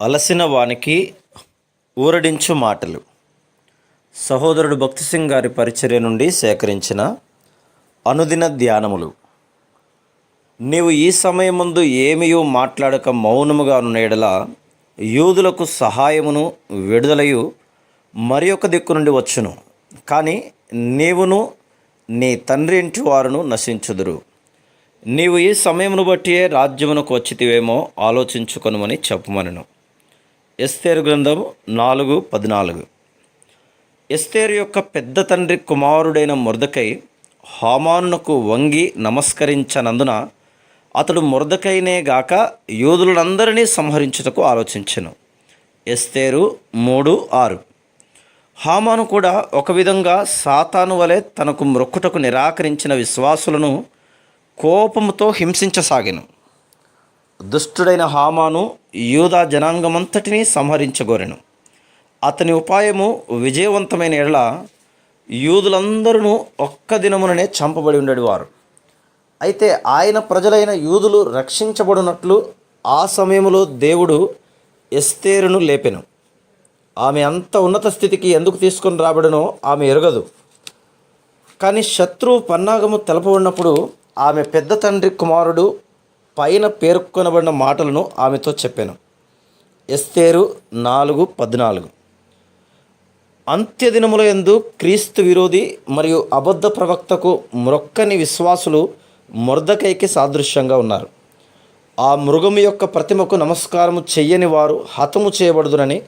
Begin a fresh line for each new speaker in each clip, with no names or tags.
అలసిన వానికి ఊరడించు మాటలు. సహోదరుడు భక్తి సింగ్ గారి పరిచర్య నుండి సేకరించిన అనుదిన ధ్యానములు. నీవు ఈ సమయం ముందు ఏమీయూ మాట్లాడక మౌనముగా ఉన్న యూదులకు సహాయమును విడుదలయు మరి ఒక దిక్కు నుండి వచ్చును. కానీ నీవును నీ తండ్రి ఇంటి వారును నశించుదురు. నీవు ఈ సమయమును బట్టియే రాజ్యమునకు వచ్చితివేమో ఆలోచించుకొనుమని చెప్పమనను. ఎస్తేరు గ్రంథం నాలుగు పద్నాలుగు. ఎస్తేరు యొక్క పెద్ద తండ్రి కుమారుడైన మురదకై హామానునకు వంగి నమస్కరించనందున అతడు మురదకైనే గాక యూదులందరినీ సంహరించుటకు ఆలోచించెను. ఎస్తేరు మూడు ఆరు. హామాను కూడా ఒక విధంగా సాతాను వలె తనకు మ్రొక్కుటకు నిరాకరించిన విశ్వాసులను కోపముతో హింసించసాగాను. దుష్టుడైన హామాను యూదా జనాంగమంతటినీ సంహరించగోరెను. అతని ఉపాయము విజయవంతమైన ఎడల యూదులందరూ ఒక్క దినముననే చంపబడి ఉండేవారు. అయితే ఆయన ప్రజలైన యూదులు రక్షించబడినట్లు ఆ సమయంలో దేవుడు ఎస్తేరును లేపెను. ఆమె అంత ఉన్నత స్థితికి ఎందుకు తీసుకొని రాబడనో ఆమె ఎరగదు. కానీ శత్రువు పన్నాగము తెలపబడినప్పుడు ఆమె పెద్ద తండ్రి కుమారుడు పైన పేర్కొనబడిన మాటలను ఆమెతో చెప్పాను. ఎస్తేరు నాలుగు పద్నాలుగు. అంత్యదినముల యందు క్రీస్తు విరోధి మరియు అబద్ధ ప్రవక్తకు మ్రొక్కని విశ్వాసులు మొర్దకైకి సాదృశ్యంగా ఉన్నారు. ఆ మృగము యొక్క ప్రతిమకు నమస్కారము చెయ్యని వారు హతము చేయబడుదునని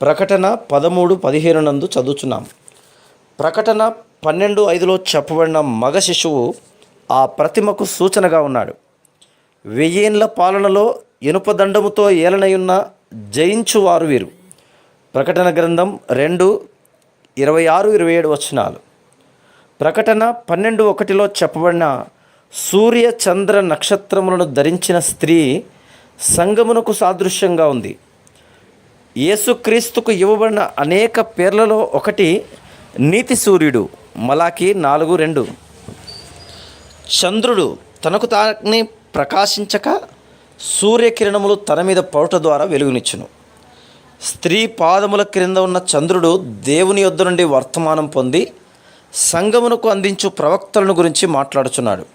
ప్రకటన పదమూడు పదిహేను నందు చదువుచున్నాం. ప్రకటన పన్నెండు ఐదులో చెప్పబడిన మగ శిశువు ఆ ప్రతిమకు సూచనగా ఉన్నాడు. వెయ్యేండ్ల పాలనలో ఇనుప దండముతో ఏలనయున్న జయించువారు వీరు. ప్రకటన గ్రంథం రెండు ఇరవై ఆరు ఇరవై ఏడు వచనాలు. ప్రకటన పన్నెండు ఒకటిలో చెప్పబడిన సూర్య చంద్ర నక్షత్రములను ధరించిన స్త్రీ సంగమునకు సాదృశ్యంగా ఉంది. యేసుక్రీస్తుకు ఇవ్వబడిన అనేక పేర్లలో ఒకటి నీతి సూర్యుడు మలాకి నాలుగు రెండు. చంద్రుడు తనకు తానే ప్రకాశించక సూర్యకిరణములు తన మీద పౌట ద్వారా వెలుగునిచ్చును. స్త్రీ పాదముల క్రింద ఉన్న చంద్రుడు దేవుని యొద్ద నుండి వర్తమానం పొంది సంగమునకు అందించు ప్రవక్తలను గురించి మాట్లాడుచున్నాడు.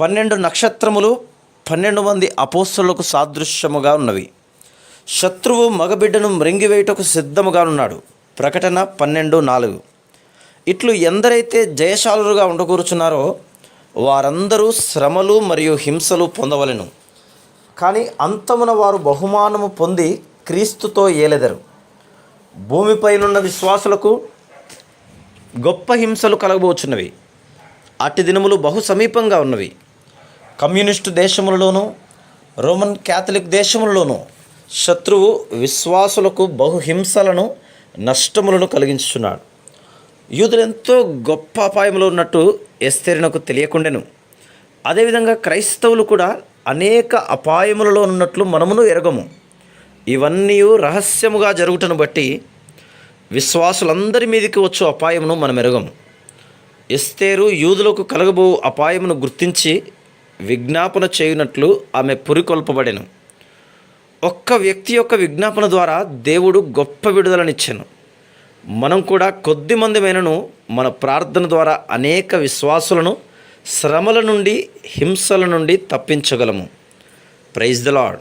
పన్నెండు నక్షత్రములు పన్నెండు మంది అపోస్తులకు సాదృశ్యముగా ఉన్నవి. శత్రువు మగబిడ్డను మృంగివేయుటకు సిద్ధముగా ఉన్నాడు. ప్రకటన పన్నెండు నాలుగు. ఇట్లు ఎందరైతే జయశాలురుగా ఉండకూరుచున్నారో వారందరూ శ్రమలు మరియు హింసలు పొందవలెను. కానీ అంతమున వారు బహుమానము పొంది క్రీస్తుతో ఏలెదరు. భూమిపైనున్న విశ్వాసులకు గొప్ప హింసలు కలగబోచున్నవి. అట్టి దినములు బహు సమీపంగా ఉన్నవి. కమ్యూనిస్టు దేశములలోనూ రోమన్ క్యాథలిక్ దేశములలోనూ శత్రువు విశ్వాసులకు బహు హింసలను నష్టములను కలిగించుచున్నాడు. యూదులు ఎంతో గొప్ప అపాయంలో ఉన్నట్టు ఎస్తేరినకు తెలియకుండెను. అదేవిధంగా క్రైస్తవులు కూడా అనేక అపాయములలో ఉన్నట్లు మనమును ఎరగము. ఇవన్నీ రహస్యముగా జరుగుటను బట్టి విశ్వాసులందరి మీదకి వచ్చు అపాయమును మనం ఎరగము ఎస్తేరు యూదులకు కలగబో అపాయమును గుర్తించి విజ్ఞాపన చేయునట్లు ఆమె పురికొల్పబడెను. ఒక్క వ్యక్తి యొక్క విజ్ఞాపన ద్వారా దేవుడు గొప్ప విడుదలనిచ్చాను. మనం కూడా కొద్ది మందిమైనను మన ప్రార్థన ద్వారా అనేక విశ్వాసులను శ్రమల నుండి హింసల నుండి తప్పించగలము. Praise the lord